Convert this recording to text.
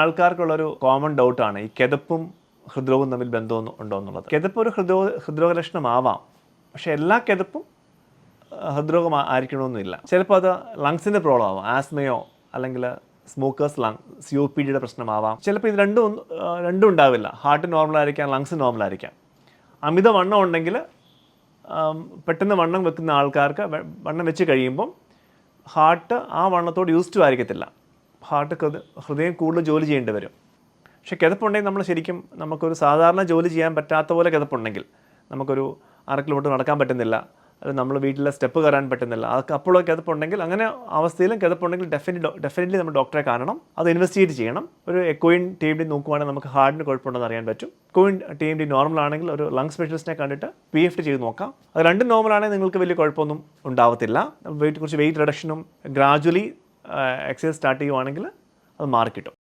ആൾക്കാർക്കുള്ളൊരു common ഡൗട്ടാണ് ഈ കിതപ്പും ഹൃദ്രോഗവും തമ്മിൽ ബന്ധം ഉണ്ടോ എന്നുള്ളത്. കിതപ്പ് ഒരു ഹൃദ്രോഗ ഹൃദ്രോഗ ലക്ഷണമാവാം പക്ഷെ എല്ലാ കിതപ്പും ഹൃദ്രോഗം ആയിരിക്കണമെന്നില്ല. ചിലപ്പോൾ അത് ലങ്സിന്റെ പ്രോബ്ലം ആവാം. ആസ്മയോ അല്ലെങ്കിൽ smokers lung C O P ഡിയുടെ പ്രശ്നമാവാം. ചിലപ്പോൾ ഇത് രണ്ടും രണ്ടും ഉണ്ടാവില്ല. ഹാർട്ട് നോർമലായിരിക്കാം ലങ്സ് നോർമലായിരിക്കാം അമിത വണ്ണം ഉണ്ടെങ്കിൽ പെട്ടെന്ന് വണ്ണം വെക്കുന്ന ആൾക്കാർക്ക് വണ്ണം വെച്ച് കഴിയുമ്പം ഹാർട്ട് ആ വണ്ണത്തോട് യൂസ് ടു ആയിരിക്കത്തില്ല. ഹാർട്ട് ഹൃദ- ഹൃദയം കൂടുതൽ ജോലി ചെയ്യേണ്ടി വരും. പക്ഷേ കിതപ്പുണ്ടെങ്കിൽ നമ്മൾ ശരിക്കും നമുക്കൊരു സാധാരണ ജോലി ചെയ്യാൻ പറ്റാത്ത പോലെ കിതപ്പുണ്ടെങ്കിൽ നമുക്കൊരു അര കിലോമീറ്റർ നടക്കാൻ പറ്റുന്നില്ല അല്ലെങ്കിൽ നമ്മൾ വീട്ടിലെ സ്റ്റെപ്പ് കയറാൻ പറ്റുന്നില്ല അതൊക്കെ അപ്പോഴൊക്കെ കിതപ്പുണ്ടെങ്കിൽ അങ്ങനെ അവസ്ഥയിലും കിതപ്പുണ്ടെങ്കിൽ ഡെഫിനറ്റ് ഡെഫിനറ്റ്ലി നമ്മൾ ഡോക്ടറെ കാണണം അത് ഇൻവെസ്റ്റിഗേറ്റ് ചെയ്യണം. ഒരു എക്കോയിൻ ടി എം ഡി നോക്കുവാണെങ്കിൽ നമുക്ക് ഹാർട്ടിന് കുഴപ്പമുണ്ടെന്ന് അറിയാൻ പറ്റും. കോയിൻ ടി എം ഡി നോർമൽ ആണെങ്കിൽ ഒരു ലങ് സ്പെഷ്യലിസ്റ്റിനെ കണ്ടിട്ട് പി എഫ് ടി ചെയ്ത് നോക്കാം. അത് രണ്ടും നോർമൽ ആണെങ്കിൽ നിങ്ങൾക്ക് വലിയ കുഴപ്പമൊന്നും ഉണ്ടാവത്തില്ല. വെയിറ്റ് കുറച്ച് വെയിറ്റ് റിഡക്ഷനും ഗ്രാജുവലി എക്സസൈസ് സ്റ്റാർട്ട് ചെയ്യുവാണെങ്കിൽ അത് മാറിക്കിട്ടും.